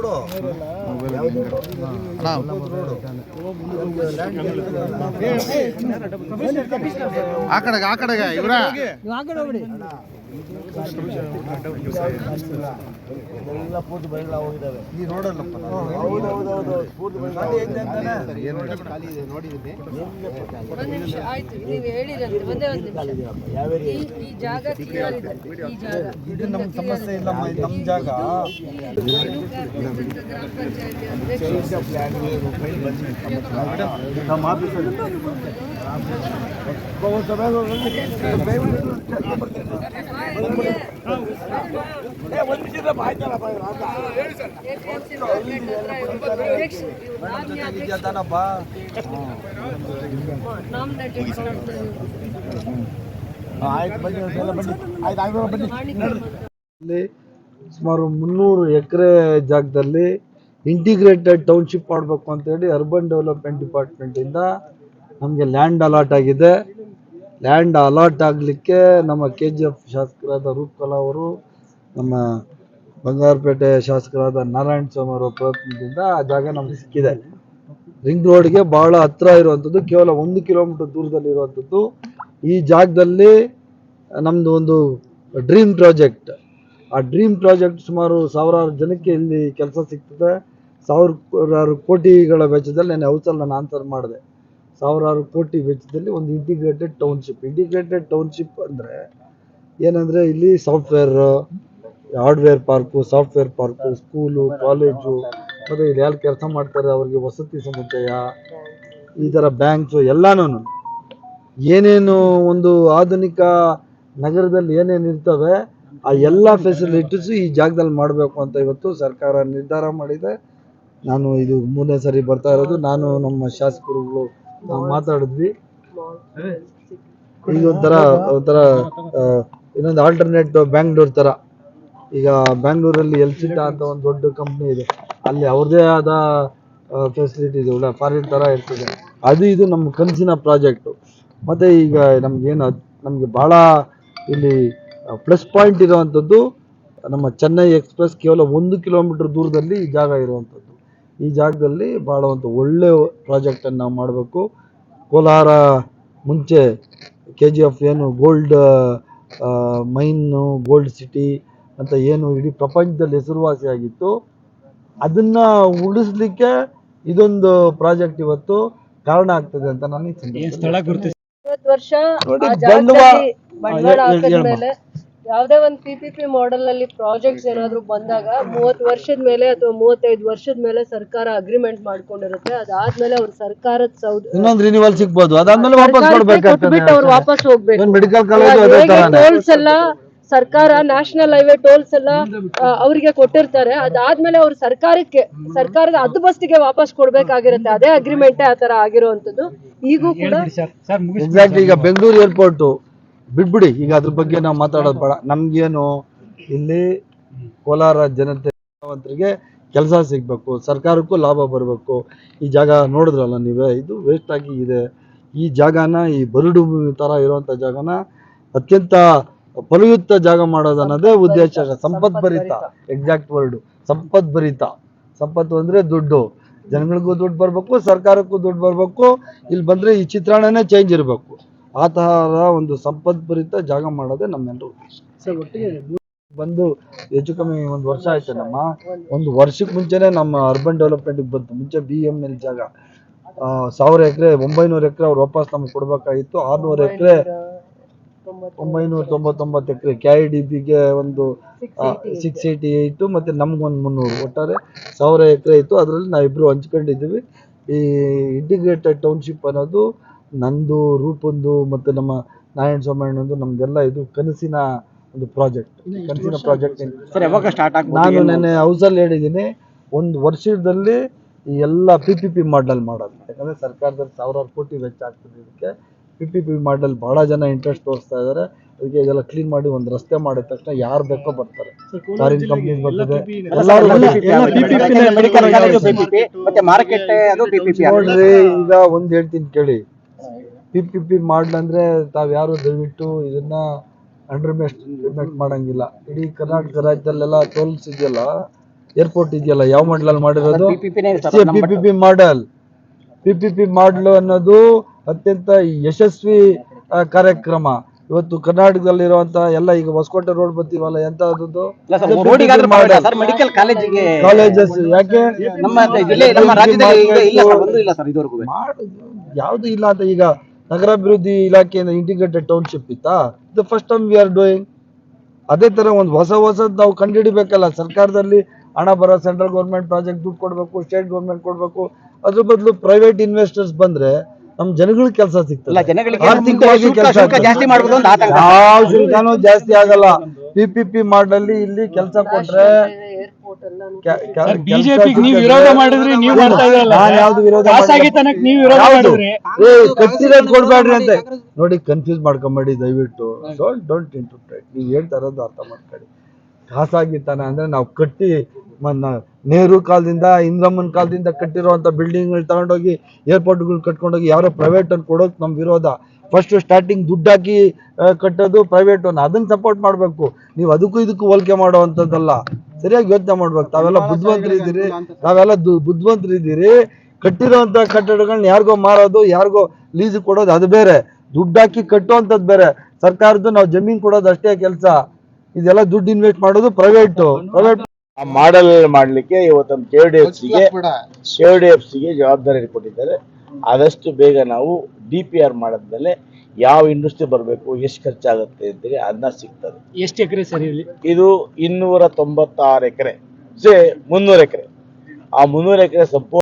ಬಿಡು ಆ ಕಡೆಗೆ ಆ ಕಡೆಗೆ ಇವ್ರ ಈ ರೋಡಲ್ಲಪ್ಪ ಒಂದು ನಿಮಿಷ ಆಯ್ತು ನೀವು ಹೇಳಿರಂತೆ ಒಂದೇ ಒಂದು ನಿಮಿಷ ಈ ಈ ಜಾಗ ಕ್ಲಿಯರ್ ಇದೆ ಈ ಜಾಗ ಇದು ನಮ್ಮ ಸಮಸ್ಯೆ ಇಲ್ಲಮ್ಮ ಇದು ನಮ್ಮ ಜಾಗ ಪ್ಲಾನ್ ಗ್ರಾಮ ಪಂಚಾಯತಿ ಅಧ್ಯಕ್ಷ ನಮ್ಮ ಆಯ್ತು ಆಯ್ತು ಆಯ್ತು ಸುಮಾರು ಮುನ್ನೂರು ಎಕರೆ ಜಾಗದಲ್ಲಿ ಇಂಟಿಗ್ರೇಟೆಡ್ ಟೌನ್ಶಿಪ್ ಮಾಡಬೇಕು ಅಂತೇಳಿ ಅರ್ಬನ್ ಡೆವಲಪ್ಮೆಂಟ್ ಡಿಪಾರ್ಟ್ಮೆಂಟಿಂದ ನಮಗೆ ಲ್ಯಾಂಡ್ ಅಲಾಟ್ ಆಗಿದೆ. ಲ್ಯಾಂಡ್ ಅಲಾಟ್ ಆಗಲಿಕ್ಕೆ ನಮ್ಮ ಕೆ ಜಿ ಎಫ್ ಶಾಸಕರಾದ ರೂಪಕಲಾ ಅವರು, ನಮ್ಮ ಬಂಗಾರಪೇಟೆ ಶಾಸಕರಾದ ನಾರಾಯಣ ಸ್ವಾಮಿ ಅವರ ಪ್ರಯತ್ನದಿಂದ ಆ ಜಾಗ ನಮ್ಗೆ ಸಿಕ್ಕಿದೆ. ರಿಂಗ್ ರೋಡ್ಗೆ ಬಹಳ ಹತ್ರ ಇರುವಂಥದ್ದು ಕೇವಲ ಒಂದು ಕಿಲೋಮೀಟರ್ ದೂರದಲ್ಲಿ ಇರುವಂಥದ್ದು ಈ ಜಾಗದಲ್ಲಿ ನಮ್ಮದು ಒಂದು ಡ್ರೀಮ್ ಪ್ರಾಜೆಕ್ಟ್ ಆ ಡ್ರೀಮ್ ಪ್ರಾಜೆಕ್ಟ್ ಸುಮಾರು ಸಾವಿರಾರು ಜನಕ್ಕೆ ಇಲ್ಲಿ ಕೆಲಸ ಸಿಗ್ತದೆ. ಸಾವಿರಾರು ಕೋಟಿಗಳ ವೆಚ್ಚದಲ್ಲಿ ನಾನು ಹೌಸನ್ನು ನಾನು ಆನ್ಸರ್ ಮಾಡಿದೆ. ಸಾವಿರಾರು ಕೋಟಿ ವೆಚ್ಚದಲ್ಲಿ ಒಂದು ಇಂಟಿಗ್ರೇಟೆಡ್ ಟೌನ್ಶಿಪ್ ಇಂಟಿಗ್ರೇಟೆಡ್ ಟೌನ್ಶಿಪ್ ಅಂದರೆ ಏನಂದರೆ ಇಲ್ಲಿ software hardware park software park school college ಮತ್ತು ಇಲ್ಲಿ ಯಾರು ಕೆಲಸ ಮಾಡ್ತಾರೆ ಅವರಿಗೆ ವಸತಿ ಸಮುದಾಯ, ಈ ಥರ ಬ್ಯಾಂಕ್ಸು ಎಲ್ಲನೂ ಏನೇನು ಒಂದು ಆಧುನಿಕ ನಗರದಲ್ಲಿ ಏನೇನು ಇರ್ತವೆ, ಆ ಎಲ್ಲ ಫೆಸಿಲಿಟೀಸು ಈ ಜಾಗದಲ್ಲಿ ಮಾಡಬೇಕು ಅಂತ ಇವತ್ತು ಸರ್ಕಾರ ನಿರ್ಧಾರ ಮಾಡಿದೆ. ನಾನು ಇದು ಮೂರನೇ ಸಾರಿ ಬರ್ತಾ ಇರೋದು. ನಾನು ನಮ್ಮ ಶಾಸಕರುಗಳು ಮಾತಾಡಿದ್ವಿ. ಈಗ ಒಂಥರ ಒಂಥರ ಇನ್ನೊಂದು ಆಲ್ಟರ್ನೇಟ್ ಬ್ಯಾಂಗ್ಳೂರ್ ಥರ ಈಗ ಬ್ಯಾಂಗ್ಳೂರಲ್ಲಿ ಎಲ್ಸಿಟಾ ಅಂತ ಒಂದು ದೊಡ್ಡ ಕಂಪ್ನಿ ಇದೆ. ಅಲ್ಲಿ ಅವ್ರದ್ದೇ ಆದ ಫೆಸಿಲಿಟಿ ಇದೆ ಒಳ್ಳೆ ಫಾರಿನ್ ಥರ ಇರ್ತದೆ. ಅದು ಇದು ನಮ್ಮ ಕನಸಿನ ಪ್ರಾಜೆಕ್ಟು ಮತ್ತು ಈಗ ನಮಗೇನು ನಮಗೆ ಭಾಳ ಇಲ್ಲಿ ಪ್ಲಸ್ ಪಾಯಿಂಟ್ ಇರುವಂಥದ್ದು ನಮ್ಮ ಚೆನ್ನೈ ಎಕ್ಸ್ಪ್ರೆಸ್ ಕೇವಲ ಒಂದು ಕಿಲೋಮೀಟರ್ ದೂರದಲ್ಲಿ ಜಾಗ ಇರುವಂಥದ್ದು ಈ ಜಾಗದಲ್ಲಿ ಭಾಳ ಒಂದು ಒಳ್ಳೆ ಪ್ರಾಜೆಕ್ಟನ್ನು ನಾವು ಮಾಡಬೇಕು. ಕೋಲಾರ ಮುಂಚೆ ಕೆ ಜಿ ಎಫ್ ಏನು ಗೋಲ್ಡ್ ಮೈನು ಗೋಲ್ಡ್ ಸಿಟಿ ಅಂತ ಏನು ಇಡೀ ಪ್ರಪಂಚದಲ್ಲಿ ಹೆಸರುವಾಸಿಯಾಗಿತ್ತು ಅದನ್ನು ಉಳಿಸ್ಲಿಕ್ಕೆ ಇದೊಂದು ಪ್ರಾಜೆಕ್ಟ್ ಇವತ್ತು ಕಾರಣ ಆಗ್ತದೆ ಅಂತ ನಾನು ಈ ಸಂದರ್ಭದಲ್ಲಿ ಇವತ್ತು ವರ್ಷ ನೋಡಿ, ಆ ಬಂಡವಾಳ- ಯಾವುದೇ ಒಂದು ಪಿ ಪಿ ಪಿ ಮಾಡೆಲ್ ಅಲ್ಲಿ ಪ್ರಾಜೆಕ್ಟ್ಸ್ ಏನಾದ್ರು ಬಂದಾಗ ಮೂವತ್ತು ವರ್ಷದ ಮೇಲೆ ಅಥವಾ ಮೂವತ್ತೈದು ವರ್ಷದ ಮೇಲೆ ಸರ್ಕಾರ ಅಗ್ರಿಮೆಂಟ್ ಮಾಡ್ಕೊಂಡಿರುತ್ತೆ. ಅದಾದ್ಮೇಲೆ ಅವ್ರ ಸರ್ಕಾರದ ಸೌದ ಇನ್ನೊಂದು ರಿನಿವಲ್ ಸಿಗ್ಬೋದು. ಅದಾದ್ಮೇಲೆ ವಾಪಸ್ ಅವ್ರು ವಾಪಸ್ ಹೋಗ್ಬೇಕು. ಮೆಡಿಕಲ್ ಕಾಲೇಜು ಅದೇ ತರಾನೇ. ಟೋಲ್ಸ್ ಎಲ್ಲ ಸರ್ಕಾರ ನ್ಯಾಷನಲ್ ಹೈವೇ ಟೋಲ್ಸ್ ಎಲ್ಲ ಅವರಿಗೆ ಕೊಟ್ಟಿರ್ತಾರೆ. ಅದಾದ್ಮೇಲೆ ಅವ್ರು ಸರ್ಕಾರಕ್ಕೆ ಸರ್ಕಾರದ ಹದ್ದು ಬಸ್ತಿಗೆ ವಾಪಸ್ ಕೊಡ್ಬೇಕಾಗಿರುತ್ತೆ. ಅದೇ ಅಗ್ರಿಮೆಂಟ್ ಆ ತರ ಆಗಿರುವಂತದ್ದು ಈಗೂ ಕೂಡ ಎಕ್ಸಾಕ್ಟ್ ಈಗ ಬೆಂಗಳೂರು ಏರ್ಪೋರ್ಟು ಬಿಟ್ಬಿಡಿ ಈಗ ಅದ್ರ ಬಗ್ಗೆ ನಾವು ಮಾತಾಡೋದು ಬೇಡ. ನಮ್ಗೇನು ಇಲ್ಲಿ ಕೋಲಾರ ಜನತೆ ವಂತರಿಗೆ ಕೆಲಸ ಸಿಗಬೇಕು ಸರ್ಕಾರಕ್ಕೂ ಲಾಭ ಬರಬೇಕು. ಈ ಜಾಗ ನೋಡಿದ್ರಲ್ಲ ನೀವೇ? ಇದು ವೇಸ್ಟ್ ಆಗಿ ಇದೆ. ಈ ಜಾಗನ ಈ ಬರಡು ಭೂಮಿ ಥರ ಇರುವಂಥ ಜಾಗನ ಅತ್ಯಂತ ಫಲಯುಕ್ತ ಜಾಗ ಮಾಡೋದು ಅನ್ನೋದೇ ಉದ್ದೇಶ ಸಂಪದ್ಭರಿತ ಎಕ್ಸಾಕ್ಟ್ ವರ್ಡು ಸಂಪದ್ಭರಿತ ಸಂಪತ್ತು ಅಂದರೆ ದುಡ್ಡು. ಜನಗಳಿಗೂ ದುಡ್ಡು ಬರಬೇಕು ಸರ್ಕಾರಕ್ಕೂ ದುಡ್ಡು ಬರಬೇಕು. ಇಲ್ಲಿ ಬಂದರೆ ಈ ಚಿತ್ರಣನೇ ಚೇಂಜ್ ಇರಬೇಕು. ಆ ಥರ ಒಂದು ಸಂಪದ್ಭರಿತ ಜಾಗ ಮಾಡೋದೇ ನಮ್ಮೆಲ್ಲರ ಉದ್ದೇಶ. ಬಂದು ಹೆಚ್ಚು ಕಮ್ಮಿ ಒಂದು ವರ್ಷ ಆಯ್ತು ನಮ್ಮ? ಒಂದು ವರ್ಷಕ್ಕೆ ಮುಂಚೆನೆ ನಮ್ಮ ಅರ್ಬನ್ ಡೆವಲಪ್ಮೆಂಟ್ಗೆ ಬಂತು. ಮುಂಚೆ ಬಿ ಎಂ ಎಲ್ ಜಾಗ. ಸಾವಿರ ಎಕರೆ ಒಂಬೈನೂರು ಎಕರೆ ಅವ್ರು ವಾಪಸ್ ನಮ್ಗೆ ಕೊಡಬೇಕಾಗಿತ್ತು. ಆರುನೂರು ಎಕರೆ ಒಂಬೈನೂರ ತೊಂಬತ್ತೊಂಬತ್ತು ಎಕರೆ. ಕೆ ಐ ಡಿ ಬಿಗೆ ಒಂದು ಸಿಕ್ಸ್ ಏಯ್ಟಿ ಏಯ್ಟು ಮತ್ತು ನಮ್ಗೊಂದು ಮುನ್ನೂರು. ಒಟ್ಟಾರೆ ಸಾವಿರ ಎಕರೆ ಇತ್ತು. ಅದರಲ್ಲಿ ನಾವಿಬ್ಬರು ಹಂಚ್ಕೊಂಡಿದ್ದೀವಿ. ಈ ಇಂಟಿಗ್ರೇಟೆಡ್ ಟೌನ್ಶಿಪ್ ಅನ್ನೋದು ನಂದು ರೂಪಂದು ಮತ್ತು ನಮ್ಮ ನಾರಾಯಣ ಸ್ವಾಮಣ್ಣಂದು ನಮ್ದೆಲ್ಲ ಇದು ಕನಸಿನ ಒಂದು ಪ್ರಾಜೆಕ್ಟ್ ಕನಸಿನ ಪ್ರಾಜೆಕ್ಟ್ ಸರ್ ಯಾವಾಗ ಸ್ಟಾರ್ಟ್ ನಾನು ನೆನ್ನೆ ಹೌಸಲ್ಲಿ ಹೇಳಿದ್ದೀನಿ ಒಂದು ವರ್ಷದಲ್ಲಿ ಈ ಎಲ್ಲ ಪಿ ಪಿ ಪಿ ಮಾಡಲ್ ಮಾಡೋದು ಯಾಕಂದರೆ ಸರ್ಕಾರದಲ್ಲಿ ಸಾವಿರಾರು ಕೋಟಿ ವೆಚ್ಚ ಆಗ್ತದೆ ಇದಕ್ಕೆ ಪಿ ಪಿ ಪಿ ಮಾಡಲ್ ಭಾಳ ಜನ ಇಂಟ್ರೆಸ್ಟ್ ತೋರಿಸ್ತಾ ಇದ್ದಾರೆ ಅದಕ್ಕೆ ಇದೆಲ್ಲ ಕ್ಲೀನ್ ಮಾಡಿ ಒಂದು ರಸ್ತೆ ಮಾಡಿದ ತಕ್ಷಣ ಯಾರು ಬೇಕೋ ಬರ್ತಾರೆ ಫಾರಿನ್ ಕಂಪ್ನಿ ಬರ್ತದೆ ನೋಡ್ರಿ ಈಗ ಒಂದು ಹೇಳ್ತೀನಿ ಕೇಳಿ ಪಿ ಪಿ ಪಿ ಮಾಡ್ಲಂದ್ರೆ ತಾವ್ಯಾರು ದಯವಿಟ್ಟು ಇದನ್ನ ಅಂಡರ್ ಎಸ್ಟಿಮೇಟ್ ಮಾಡಂಗಿಲ್ಲ. ಇಡೀ ಕರ್ನಾಟಕ ರಾಜ್ಯದಲ್ಲೆಲ್ಲ ಟೋಲ್ಸ್ ಇದೆಯಲ್ಲ ಏರ್ಪೋರ್ಟ್ ಇದೆಯಲ್ಲ ಯಾವ ಮಾಡಲಲ್ಲಿ ಮಾಡಿರೋದು? P P P model P P P model ಅನ್ನೋದು ಅತ್ಯಂತ ಯಶಸ್ವಿ ಕಾರ್ಯಕ್ರಮ. ಇವತ್ತು ಕರ್ನಾಟಕದಲ್ಲಿ ಇರುವಂತಹ ಎಲ್ಲ ಈಗ ಹೊಸಕೋಟೆ ರೋಡ್ ಬರ್ತೀವಲ್ಲ ಎಂತ ಕಾಲೇಜಸ್ ಯಾಕೆ? ಯಾವುದು ಇಲ್ಲ ಅಂತ ಈಗ ನಗರಾಭಿವೃದ್ಧಿ ಇಲಾಖೆಯಿಂದ ಇಂಟಿಗ್ರೇಟೆಡ್ ಟೌನ್ಶಿಪ್ ಇತ್ತಾ? ಇದು first time we are doing ಅದೇ ತರ ಒಂದು ಹೊಸ ಹೊಸದ್ ನಾವು ಕಂಡುಹಿಡಿಬೇಕಲ್ಲ ಸರ್ಕಾರದಲ್ಲಿ ಹಣ ಬರೋ ಸೆಂಟ್ರಲ್ ಗೌರ್ಮೆಂಟ್ ಪ್ರಾಜೆಕ್ಟ್ ದುಡ್ಡು ಕೊಡಬೇಕು ಸ್ಟೇಟ್ ಗೌರ್ಮೆಂಟ್ ಕೊಡಬೇಕು ಅದ್ರ ಬದಲು ಪ್ರೈವೇಟ್ ಇನ್ವೆಸ್ಟರ್ಸ್ ಬಂದ್ರೆ ನಮ್ ಜನಗಳಿಗೆ ಕೆಲಸ ಸಿಗ್ತದೆ. ಆರ್ಥಿಕವಾಗಿ ಕೆಲಸ ಯಾವ ಶುಲ್ಕನೂ ಜಾಸ್ತಿ ಆಗಲ್ಲ. ಪಿ ಪಿ ಪಿ ಮಾಡಲ್ಲಿ ಇಲ್ಲಿ ಕೆಲಸ ಕೊಟ್ರೆ ಏರ್ಪೋರ್ಟ್ ಎಲ್ಲ ಕೆ- ಕೆ- ಸರ್, ಕೆಲ್ಸ BJP ಗೆ ನೀವು ವಿರೋಧ ಮಾಡಿದ್ರಿ, ನೀವು ಮಾಡ್ತಾ ಇದ್ದೀರಲ್ಲ ನಾನ್ ಯಾವ್ದು ವಿರೋಧ ಪಾಸ್ ಮಾಡಿಲ್ಲ. ತನಕ ನೀವು ವಿರೋಧ ಮಾಡಿದ್ರಿ. ಏ ಕಟ್ಟಿರೋದ್ ಕೊಡ್ಬೇಡ್ರಿ ಅಂತ. ನೋಡಿ ಕನ್ಫ್ಯೂಸ್ ಮಾಡ್ಕೊಂಬೇಡಿ ದಯವಿಟ್ಟು. ಡೋಂಟ್ ಡೋಂಟ್ ಇಂಟರ್ಪ್ರೇಟ್ ನೀವು ಹೇಳ್ತಾ ಇರೋದು ಅರ್ಥ ಮಾಡ್ಕೊಳ್ಳಿ. ಖಾಸಾಗಿತ್ತಾನೆ ಅಂದ್ರೆ ನಾವು ಕಟ್ಟಿ ಮನ್ನ ನೆಹರು ಕಾಲದಿಂದ ಇಂದ್ರಮ್ಮನ ಕಾಲದಿಂದ ಕಟ್ಟಿರುವಂತ ಬಿಲ್ಡಿಂಗ್ ತಗೊಂಡೋಗಿ ಏರ್ಪೋರ್ಟ್ಗಳು ಕಟ್ಕೊಂಡೋಗಿ ಯಾರೋ ಪ್ರೈವೇಟ್ ಅನ್ನು ಕೊಡೋಕೆ ನಮ್ ವಿರೋಧ. ಫಸ್ಟ್ ಸ್ಟಾರ್ಟಿಂಗ್ ದುಡ್ಡು ಹಾಕಿ ಕಟ್ಟೋದು ಪ್ರೈವೇಟ್ ಅನ್ನು. ಅದನ್ನ ಸಪೋರ್ಟ್ ಮಾಡಬೇಕು. ನೀವು ಅದಕ್ಕೂ ಇದಕ್ಕೂ ಹೋಲಿಕೆ ಮಾಡುವಂಥದ್ದಲ್ಲ. ಸರಿಯಾಗಿ ಯೋಚನೆ ಮಾಡ್ಬೇಕು. ತಾವೆಲ್ಲ ಬುದ್ಧಿವಂತರು ಇದ್ದೀರಿ. ತಾವೆಲ್ಲ ದು- ಬುದ್ಧಿವಂತರು ಇದ್ದೀರಿ. ಕಟ್ಟಿರೋಂಥ ಕಟ್ಟಡಗಳನ್ನ ಯಾರಿಗೋ ಮಾರೋದು ಯಾರಿಗೋ ಲೀಸ್ ಕೊಡೋದು ಅದು ಬೇರೆ. ದುಡ್ಡು ಹಾಕಿ ಕಟ್ಟುವಂಥದ್ದು ಬೇರೆ. ಸರ್ಕಾರದ್ದು ನಾವು ಜಮೀನು ಕೊಡೋದು ಅಷ್ಟೇ ಕೆಲಸ. ಇದೆಲ್ಲ ದುಡ್ಡು ಇನ್ವೆಸ್ಟ್ ಮಾಡೋದು ಪ್ರೈವೇಟು ಪ್ರೈವೇಟ್ ಆ ಮಾಡಲ್ ಮಾಡ್ಲಿಕ್ಕೆ ಇವತ್ತು ನಮ್ಮ ಕೆ ಡಿ ಎಫ್ ಸಿಗೆ ಕೆ ಡಿ ಎಫ್ ಸಿಗೆ ಜವಾಬ್ದಾರಿ ಕೊಟ್ಟಿದ್ದಾರೆ. ಆದಷ್ಟು ಬೇಗ ನಾವು ಡಿ ಪಿ ಆರ್ ಮಾಡಿದ್ಮೇಲೆ ಯಾವ ಇಂಡಸ್ಟ್ರಿ ಬರಬೇಕು ಎಷ್ಟು ಖರ್ಚಾಗುತ್ತೆ ಅಂತೇಳಿ ಅದನ್ನ ಸಿಗ್ತದೆ. ಎಷ್ಟು ಎಕರೆ ಸರ್ ಇಲ್ಲಿ? ಇದು ಇನ್ನೂರ ತೊಂಬತ್ತಾರು ಎಕರೆ. ಸೇ ಮುನ್ನೂರು ಎಕರೆ. ಆ ಮುನ್ನೂರು ಎಕರೆ ಸಂಪೂರ್ಣ